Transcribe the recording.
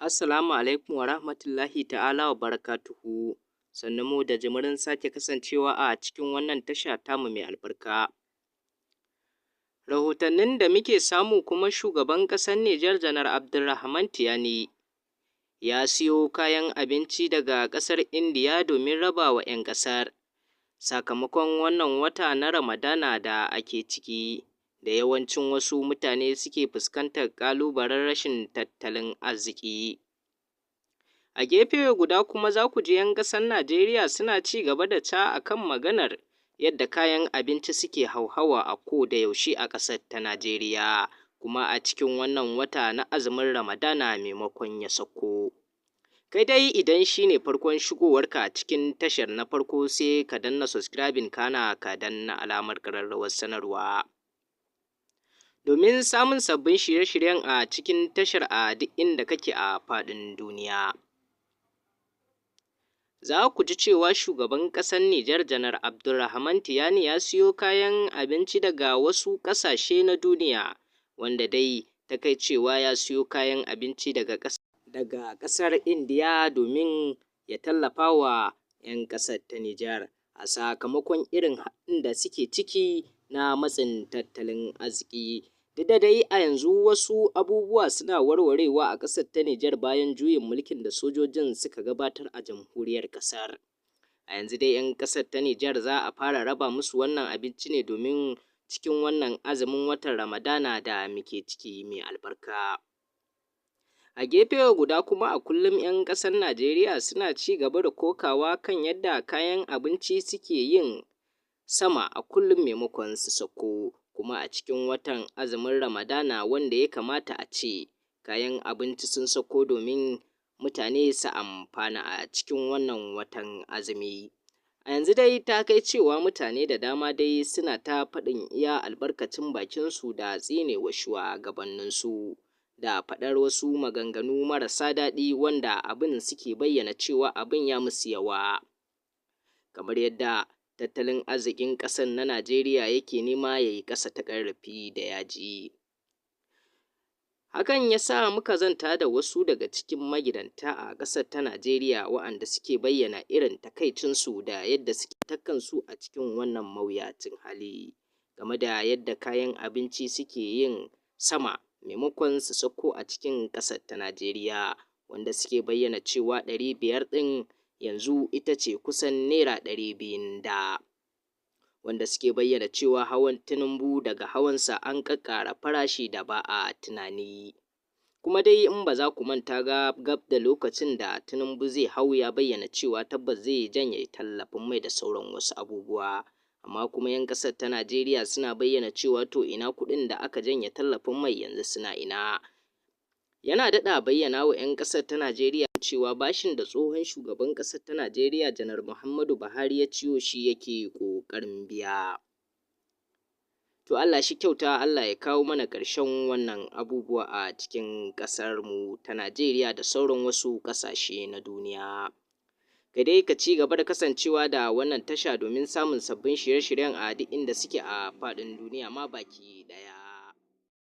Assalamu alaikum wa rahmatullahi ta'ala wa barakatuhu. Sannunmu da jimirin sake kasancewa a cikin wannan tasha tamu mai albarka. Rahotannin da muke samu kuma shugaban ƙasar Nijar janar Abdurrahman Tiyani ya siyo kayan abinci daga ƙasar Indiya domin raba wa ‘yan ƙasar. Sakamakon wannan wata na ramadana da ake ciki. Da yawancin wasu mutane suke fuskantar ƙalubalen rashin tattalin arziƙi a gefe guda kuma za ku ji ‘yan ƙasar Najeriya suna cigaba da ca a kan maganar yadda kayan abinci suke hauhawa a kodayaushe a ƙasar ta Najeriya kuma a cikin wannan wata na azumin ramadana maimakon ya sauko. Kai dai idan shi ne farkon shigowarka a cikin tashar na farko sai ka danna subscribing kana ka danna alamar ƙararrawar sanarwa. Domin samun sabbin shirye-shiryen a cikin tashar a duk inda kake a faɗin duniya. Za ku ji cewa shugaban ƙasar Nijar janar Abdurrahman Tiyani ya siyo kayan abinci daga wasu ƙasashe na duniya wanda dai ta kai cewa ya siyo kayan abinci daga daga ƙasar Indiya domin ya tallafa wa ‘yan ƙasar ta Nijar a sakamakon irin halin da suke ciki na matsin tattalin arziƙi duk da dai a yanzu wasu abubuwa suna warwarewa a ƙasar ta Nijar bayan juyin mulkin da sojojin suka gabatar a jamhuriyar ƙasar. A yanzu dai ‘yan ƙasar ta Nijar za a fara raba musu wannan abinci ne domin cikin wannan azumin watan ramadana da muke ciki mai albarka. A gefe guda kuma a kullum ‘yan ƙasar Najeriya suna cigaba da kokawa kan yadda kayan abinci suke yin sama a kullum maimakon su sauko kuma a cikin watan azumin ramadana wanda ya kamata a ce kayan abinci sun sauko domin mutane su amfana a cikin wannan watan azumi. A yanzu dai ta kai cewa mutane da dama dai suna ta faɗin iya albarkacin bakinsu da tsine wa shuwagabanninsu da faɗar wasu maganganu marasa daɗi wanda abin suke bayyana cewa abin ya musu yawa. Kamar yadda tattalin arziƙin ƙasar na Najeriya yake nema ya yi ƙasa ta ƙarfi da yaji. Hakan ya sa muka zanta da wasu daga cikin magidanta a ƙasar ta Najeriya waɗanda suke bayyana irin takaicinsu da yadda suke tsintar kansu a cikin wannan mawuyacin hali game da yadda kayan abinci suke yin sama maimakon su sauko a cikin ƙasar ta Najeriya wanda suke bayyana cewa ɗari biyar ɗin yanzu ita ce kusan naira ɗari biyun da wanda suke bayyana cewa hawan Tinubu daga hawansa an ƙaƙƙara farashi da ba a tunani. Kuma dai in ba za ku manta ba gab da lokacin da Tinubu zai hau ya bayyana cewa tabbas zai janye tallafin mai da sauran wasu abubuwa. Amma kuma ‘yan ƙasar ta Najeriya suna bayyana cewa to ina kuɗin da aka janye tallafin mai yanzu suna ina. Yana daɗa bayyana wa ‘yan ƙasar ta Najeriya cewa bashin da tsohon shugaban ƙasar ta Najeriya janar Muhammadu Buhari ya ciyo shi yake ƙoƙarin biya. To Allah shi kyauta Allah ya kawo mana ƙarshen wannan abubuwa a cikin ƙasarmu ta Najeriya da sauran wasu ƙasashe na duniya. Ka dai ka ci gaba da kasancewa da wannan tasha domin samun sabbin shirye-shiryen a duk inda suke a faɗin duniya ma baki ɗaya.